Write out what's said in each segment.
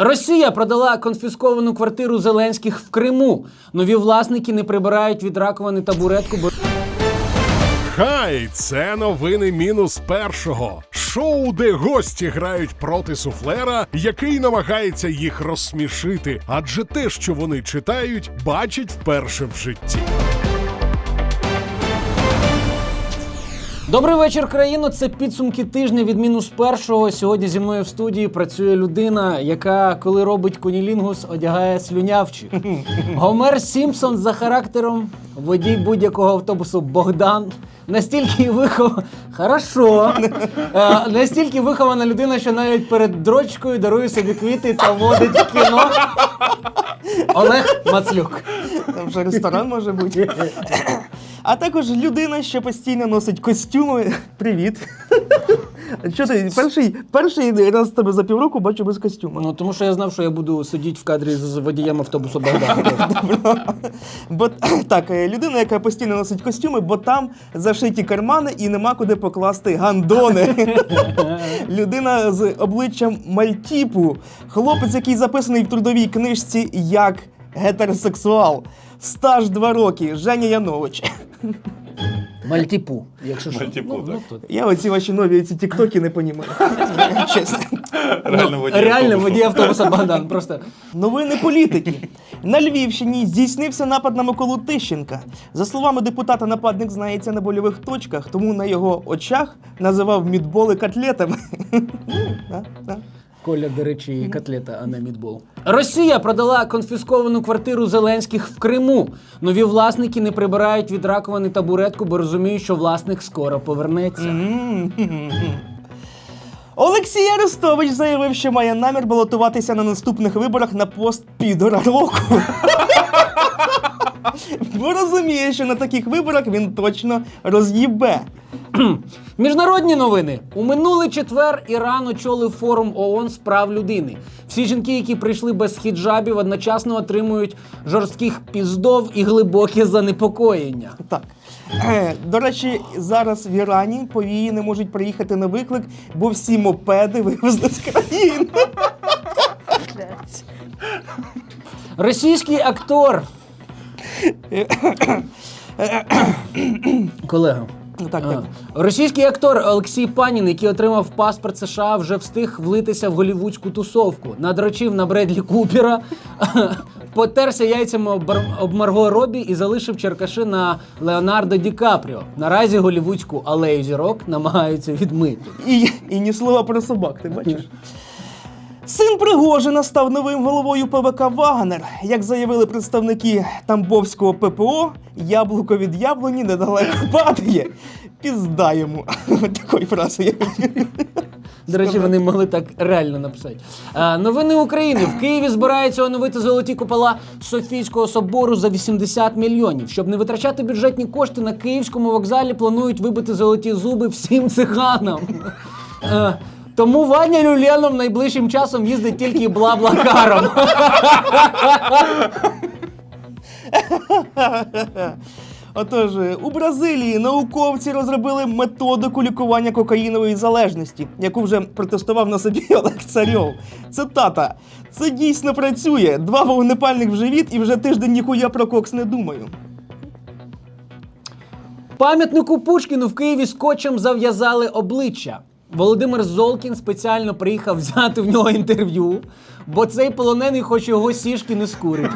Росія продала конфісковану квартиру Зеленських в Криму. Нові власники не прибирають від раковини табуретку, бо Хай це новини мінус першого. Шоу, де гості грають проти суфлера, який намагається їх розсмішити, адже те, що вони читають, бачать вперше в житті. Добрий вечір, країно. Це підсумки тижня від мінус першого. Сьогодні зі мною в студії працює людина, яка, коли робить кунілінгус, одягає слюнявчик. Гомер Сімпсон за характером, водій будь-якого автобусу Богдан. Настільки вихов... Хорошо. Е, настільки вихована людина, що навіть перед дрочкою дарує собі квіти та водить в кіно. Олег Мацлюк. Там вже ресторан може бути. А також людина, що постійно носить костюми. Привіт. Що ти перший, перший раз тебе за півроку бачу без костюму. Ну тому що я знав, що я буду сидіти в кадрі з водієм автобусу Богдана. Бо так, е, людина, яка постійно носить костюми, бо там зашиті кармани і нема куди покласти гандони. людина з обличчям мальтіпу. Хлопець, який записаний в трудовій книжці як гетеросексуал. Стаж два роки. Женя Янович. Мальтіпу, якщо що. Мальтіпу, ну, так. ну. Я оці ваші нові ці тіктоки не понімаю. Чесно. Реально водій Реально, автобусу. водій автобуса Богдан. Просто Новини політики. На Львівщині здійснився напад на Миколу Тищенка. За словами депутата, нападник знається на больових точках, тому на його очах називав мідболи котлетами. Да, да. Коля, до речі, котлета, а не мідбол. Росія продала конфісковану квартиру Зеленських в Криму. Нові власники не прибирають від раковини табуретку, бо розуміють, що власник скоро повернеться. Олексій Арестович заявив, що має намір балотуватися на наступних виборах на пост підора року. Бо розуміє, що на таких виборах він точно роз'їбе. Міжнародні новини у минулий четвер Іран очолив форум ООН з прав людини. Всі жінки, які прийшли без хіджабів, одночасно отримують жорстких піздов і глибоке занепокоєння. Так. Е, До речі, зараз в Ірані повії не можуть приїхати на виклик, бо всі мопеди вивезли з країни. Російський актор. Колега. Ну, Так, так. Російський актор Олексій Панін, який отримав паспорт США, вже встиг влитися в голівудську тусовку. Надрочив на Бредлі Купера, потерся яйцями об, об Марго Робі і залишив черкаши на Леонардо Ді Капріо. Наразі голівудську алею зірок намагаються відмити. І, і ні слова про собак, ти бачиш? Син Пригожина став новим головою ПВК Вагнер. Як заявили представники Тамбовського ППО, яблуко від яблуні недалеко падає. Пізда йому. Такої фрази я. До речі, вони могли так реально написати. А, новини України в Києві збираються оновити золоті купола Софійського собору за 80 мільйонів. Щоб не витрачати бюджетні кошти на київському вокзалі, планують вибити золоті зуби всім циганам. Тому Ваня Люленов найближчим часом їздить тільки бла-блакаром. Отож, у Бразилії науковці розробили методику лікування кокаїнової залежності, яку вже протестував на собі Олег Царьов. Цитата: це дійсно працює. Два вогнепальних в живіт і вже тиждень ніхуя про кокс не думаю. Пам'ятнику Пушкіну в Києві скотчем зав'язали обличчя. Володимир Золкін спеціально приїхав взяти в нього інтерв'ю, бо цей полонений хоч його сішки не скурить.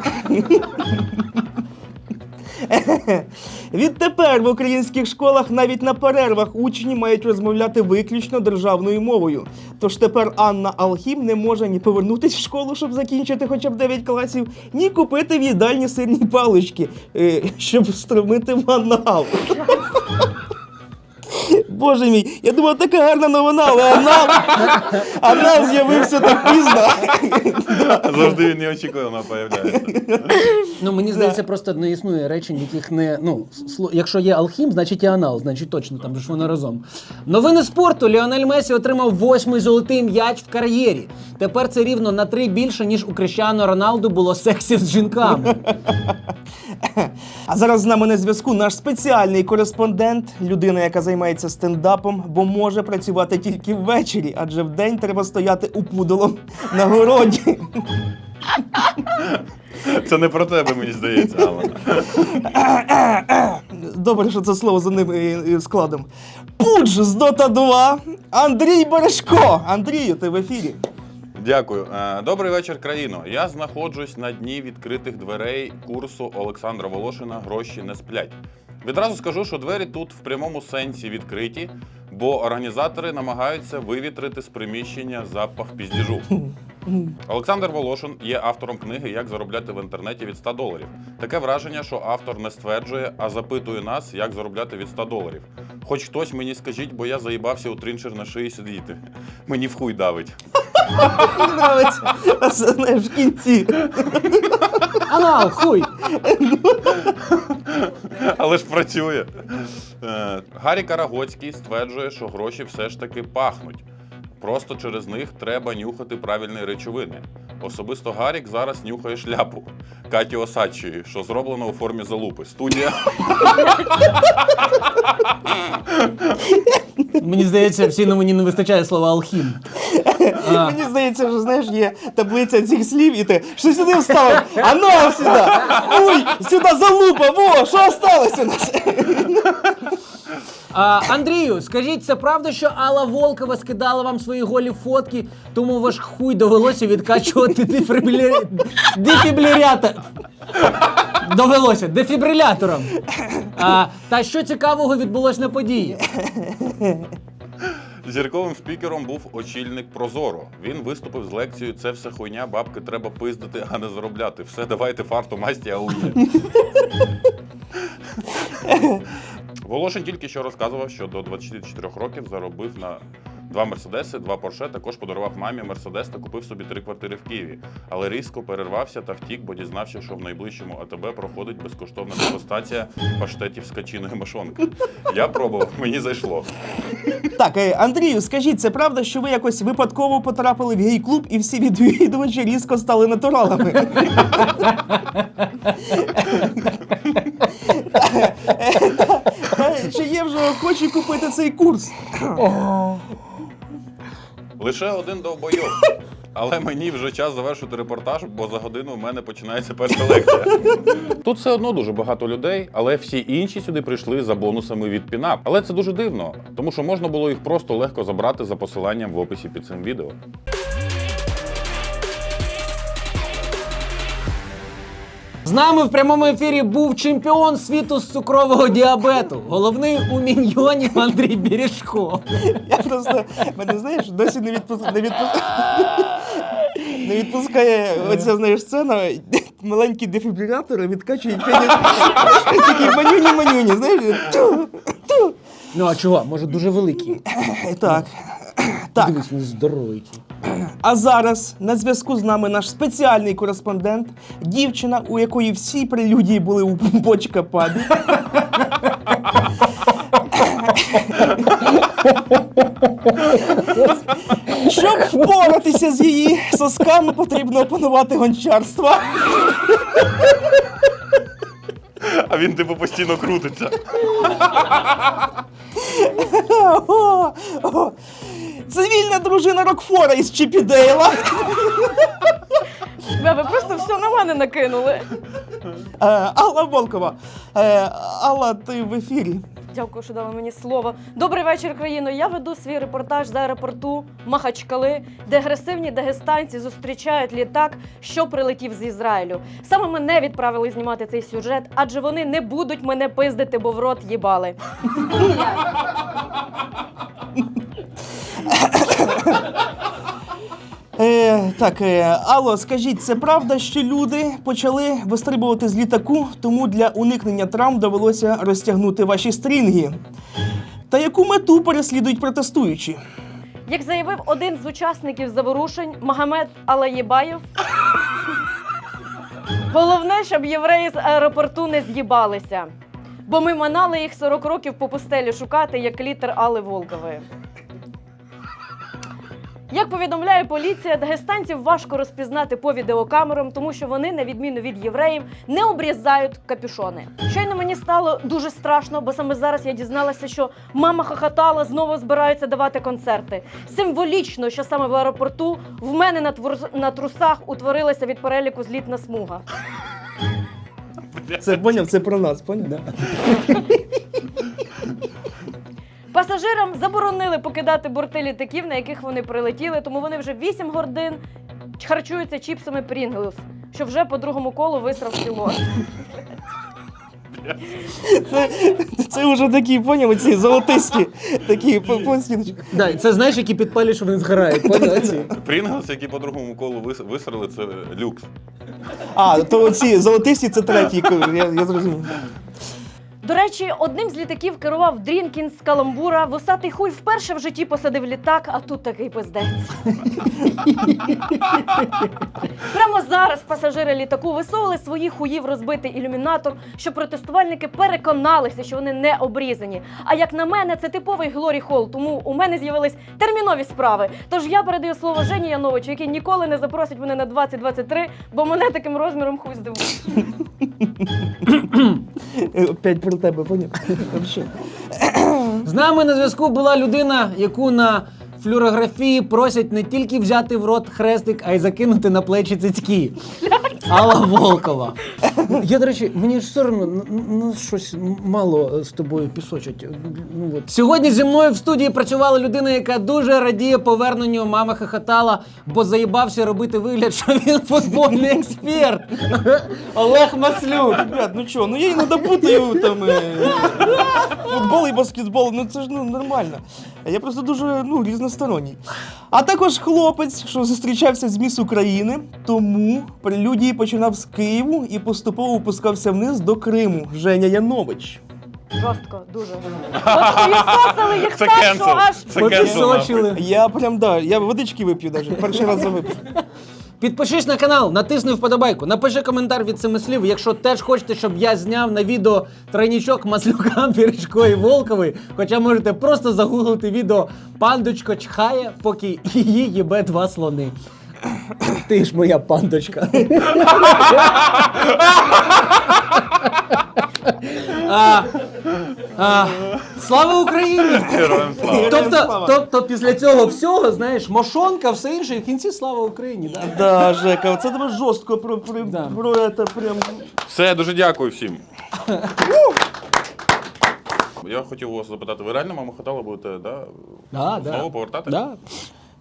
Відтепер в українських школах навіть на перервах учні мають розмовляти виключно державною мовою. Тож тепер Анна Алхім не може ні повернутися в школу, щоб закінчити хоча б 9 класів, ні купити в їдальні сирні палички, е, щоб встромити в анал. Боже мій, я думав, така гарна новина, але анал, анал з'явився так пізно. Завжди він неочікувано появляється. Ну мені здається, просто не існує речень, яких не ну сло- якщо є алхім, значить і анал, значить точно там ж воно разом. Новини спорту. Ліонель Месі отримав восьмий золотий м'яч в кар'єрі. Тепер це рівно на три більше ніж у Крещано Роналду було сексів з жінками. А зараз з нами на зв'язку наш спеціальний кореспондент, людина, яка займається стендапом, бо може працювати тільки ввечері, адже вдень треба стояти упудолом на городі. Це не про тебе, мені здається, Алан. Добре, що це слово за ним е, е, складом. Пудж з Дота 2, Андрій Бережко. Андрію, ти в ефірі. Дякую. Е, Добрий вечір, країно. Я знаходжусь на дні відкритих дверей курсу Олександра Волошина Гроші не сплять. Відразу скажу, що двері тут в прямому сенсі відкриті, бо організатори намагаються вивітрити з приміщення запах піздіжу. Олександр Волошин є автором книги Як заробляти в інтернеті від 100 доларів. Таке враження, що автор не стверджує, а запитує нас, як заробляти від 100 доларів. Хоч хтось мені скажіть, бо я заїбався у тринчер на шиї сидіти. Мені в хуй давить. Нравиться. А це знаєш в кінці. Анал, хуй! Але ж працює. Е, Гаррі Карагоцький стверджує, що гроші все ж таки пахнуть. Просто через них треба нюхати правильні речовини. Особисто Гарік зараз нюхає шляпу Каті Осадчої, що зроблено у формі залупи. Студія Мені здається, всій новині не вистачає слова алхім. А, Мені здається, що знаєш, є таблиця цих слів, і ти що сюди вставив? А ну сюди! Ой, сюди залупа! Во, що осталось у нас? А, Андрію, скажіть, це правда, що Алла Волкова скидала вам свої голі фотки, тому ваш хуй довелося відкачувати дефібриляря... дефібрилятор. Довелося дефібрилятором. А, та що цікавого відбулось на події? зірковим спікером був очільник Прозоро. Він виступив з лекцією Це все хуйня, бабки треба пиздити, а не заробляти. Все, давайте фарту масті аує. Волошин тільки що розказував, що до 24 років заробив на два мерседеси, два порше. Також подарував мамі мерседес та купив собі три квартири в Києві. Але різко перервався та втік, бо дізнався, що в найближчому АТБ проходить безкоштовна дегустація паштетів з качиної мошонки. Я пробував, мені зайшло. Так, е, Андрію, скажіть, це правда, що ви якось випадково потрапили в гей-клуб і всі відвідувачі різко стали натуралами? Чи є вже охочі купити цей курс? Лише один довбойов. Але мені вже час завершити репортаж, бо за годину в мене починається перша лекція. Тут все одно дуже багато людей, але всі інші сюди прийшли за бонусами від Пінап. Але це дуже дивно, тому що можна було їх просто легко забрати за посиланням в описі під цим відео. З нами в прямому ефірі був чемпіон світу з цукрового діабету. Головний у міньйоні Андрій Бережко. Я просто мене знаєш, досі не відпускає. Не, відпус... не відпускає оця знаєш сцена. Маленькі дефібрилятори відкачують такі манюні-манюні, знаєш. Тю. Ну а чого? Може дуже великий. Так. Так, Дивись, він здоровий. А зараз на зв'язку з нами наш спеціальний кореспондент, дівчина, у якої всі прелюдії були у бочка пабі. Щоб впоратися з її сосками, потрібно опанувати гончарство. А він типу постійно крутиться. О, о. Цивільна дружина Рокфора із Чіпідейла. Бля, ви просто все на мене накинули. Е, Алла Волкова. Е, Алла, ти в ефірі. Дякую, що дали мені слово. Добрий вечір, країно. Я веду свій репортаж з аеропорту Махачкали, де агресивні дагестанці зустрічають літак, що прилетів з Ізраїлю. Саме мене відправили знімати цей сюжет, адже вони не будуть мене пиздити, бо в рот їбали. Е, так, е, Алло, скажіть, це правда, що люди почали вистрибувати з літаку, тому для уникнення травм довелося розтягнути ваші стрінги? Та яку мету переслідують протестуючі? Як заявив один з учасників заворушень Магомед Алаєбаєв, головне, щоб євреї з аеропорту не з'їбалися. Бо ми манали їх 40 років по пустелі шукати, як літер Али Волкової. Як повідомляє поліція, дагестанців важко розпізнати по відеокамерам, тому що вони, на відміну від євреїв, не обрізають капюшони. Щойно мені стало дуже страшно, бо саме зараз я дізналася, що мама хохотала знову збираються давати концерти. Символічно, що саме в аеропорту в мене на, твор- на трусах утворилася від переліку злітна смуга. Це поняв, це про нас, поняв? Пасажирам заборонили покидати борти літаків, на яких вони прилетіли, тому вони вже 8 годин харчуються чіпсами Pringles, що вже по другому колу висрав пілот. Це, це вже такі, поняв, ці золотисті, такі по- пластиночки. Да, це знаєш, які підпалюєш, вони згорають. Ці? Прінглс, які по другому колу вис- висрали, це люкс. А, то ці золотисті це третій, колір, я, я зрозумів. До речі, одним з літаків керував Дрінкін з Каламбура. Вусатий хуй вперше в житті посадив літак, а тут такий пиздець. Прямо зараз пасажири літаку висовували свої хуї в розбитий ілюмінатор, щоб протестувальники переконалися, що вони не обрізані. А як на мене, це типовий Глорі Холл, тому у мене з'явились термінові справи. Тож я передаю слово Жені Яновичу, який ніколи не запросить мене на 2023, бо мене таким розміром хуй здивує. Опять про тебе, поняв? З нами на зв'язку була людина, яку на флюорографії просять не тільки взяти в рот хрестик, а й закинути на плечі цицьки. Алла Волкова. Я, до речі, мені ж все одно ну, ну, щось мало з тобою пісочить. Ну, от. Сьогодні зі мною в студії працювала людина, яка дуже радіє поверненню мама хохотала, бо заїбався робити вигляд, що він футбольний експерт. Олег Маслюк. Ребят, ну чо, ну я іноді путаю там е, футбол і баскетбол, ну це ж ну, нормально. Я просто дуже ну, різносторонній. А також хлопець, що зустрічався з міс України, тому прелюдії починав з Києву і поступово опускався вниз до Криму. Женя Янович. Жорстко, дуже. От пісосили їх Це так, що кенсел. аж Це кенсел. Попісочили. Я прям да, я водички вип'ю навіть, перший раз завипив. Підпишись на канал, натисни вподобайку, напиши коментар від семи слів, якщо теж хочете, щоб я зняв на відео тройнічок Маслюка, Пірічко і Волковий. Хоча можете просто загуглити відео Пандочка чхає, поки її їбе два слони. Ти ж моя пандочка. а, а, слава Україні! Героям слава. Тобто, тобто після цього всього, знаєш, мошонка, все інше, і в кінці слава Україні. Да? Да, Жека, це тебе жорстко про, про, Да. про, это прям. Все, дуже дякую всім. Я хотів у вас запитати, ви реально мама хотала будете да, Да, да. знову повертати? Да.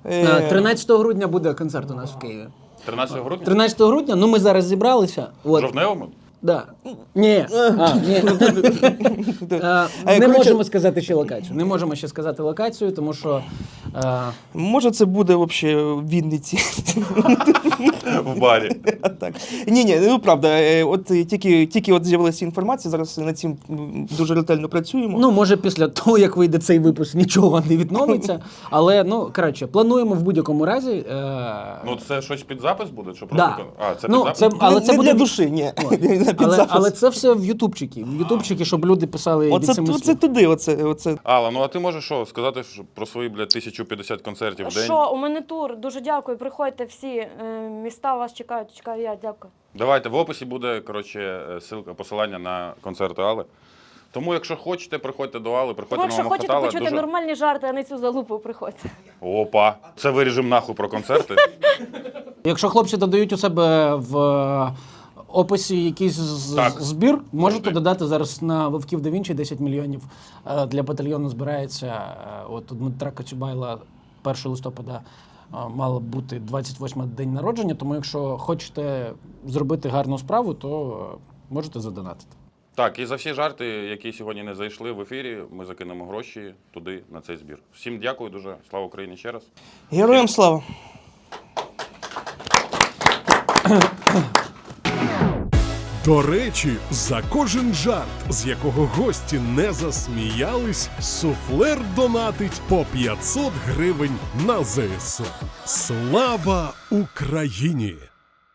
Е, Е, 13 грудня буде концерт у нас в Києві. 13 грудня? 13 грудня, ну ми зараз зібралися. От. Жовневому? Да. Ні. А, ні. Е, Е, Не коротше- можемо сказати ще локацію. Не можемо ще сказати локацію, тому що е, Може, це буде взагалі в Вінниці. В барі. Так. Ні, ні, ну правда, е, от тільки, тільки от з'явилася інформація, зараз над цим дуже ретельно працюємо. ну може після того, як вийде цей випуск, нічого не відновиться. Але ну коротше, плануємо в будь-якому разі. Е, Ну це щось під запис буде? Чи просто... да. А, це під ну, запис? це, але не, це не буде для душі, ні. Під Але, але це все в Ютубчики. В Ютубчики, щоб люди писали від Оце, оце туди, оце, оце. Алла, ну а ти можеш що сказати що про свої, блядь, 1050 концертів в день? Що, у мене тур. Дуже дякую. Приходьте всі. Е, Міста вас чекають. Чекаю я. Дякую. Давайте в описі буде коротше е, ссылка, посилання на концерти Алли. Тому, якщо хочете, приходьте до Алли, приходьте Тому на якщо хочете почути Дуже... нормальні жарти, а не цю залупу, приходьте. Опа, це виріжемо нахуй про концерти. Якщо хлопці додають у себе в е, описі якийсь з- Так. збір, можете Завжди. додати зараз на Вовків да Вінчі 10 мільйонів. Е, Для батальйону збирається. е, От у Дмитра Коцюбайла 1 листопада е, мало бути 28 день народження. Тому якщо хочете зробити гарну справу, то можете задонатити. Так, і за всі жарти, які сьогодні не зайшли в ефірі, ми закинемо гроші туди на цей збір. Всім дякую дуже. Слава Україні ще раз. Героям слава. До речі, за кожен жарт, з якого гості не засміялись, суфлер донатить по 500 гривень на ЗСУ. Слава Україні!